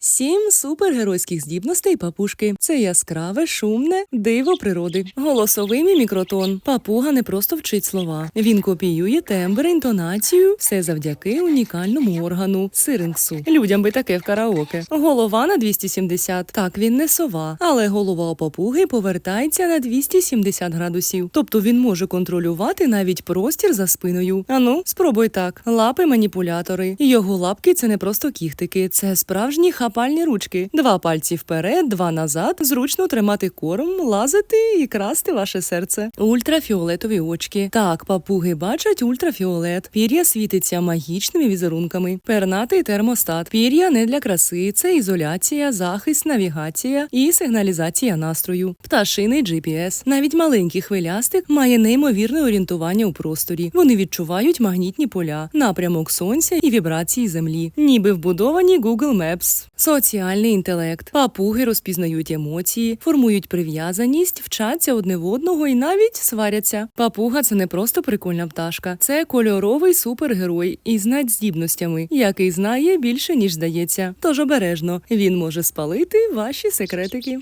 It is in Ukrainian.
Сім супергеройських здібностей папушки. Це яскраве, шумне диво природи. Голосовий мімікротон. Папуга не просто вчить слова. Він копіює тембр, інтонацію, все завдяки унікальному органу сирингсу. Людям би таке в караоке. Голова на 270. Так він не сова, але голова у папуги повертається на 270 градусів. Тобто він може контролювати навіть простір за спиною. Ану, спробуй так. Лапи маніпулятори. Його лапки це не просто кіхтики, це справжні хапальні ручки. Два пальці вперед, два назад. Зручно тримати корм, лазити і красти ваше серце. Ультрафіолетові очки. Так, папуги бачать ультрафіолет. Пір'я світиться магічними візерунками. Пернатий термостат. Пір'я не для краси. Це ізоляція, захист, навігація і сигналізація настрою. Пташиний GPS. Навіть маленький хвилястик має неймовірне орієнтування у просторі. Вони відчувають магнітні поля, напрямок сонця і вібрації землі, ніби вбудовані Google Maps. Соціальний інтелект. Папуги розпізнають емоції, формують прив'язаність, вчаться одне в одного і навіть сваряться. Папуга це не просто прикольна пташка, це кольоровий супергерой із надздібностями, який знає більше ніж здається. Тож обережно він може спалити ваші секретики.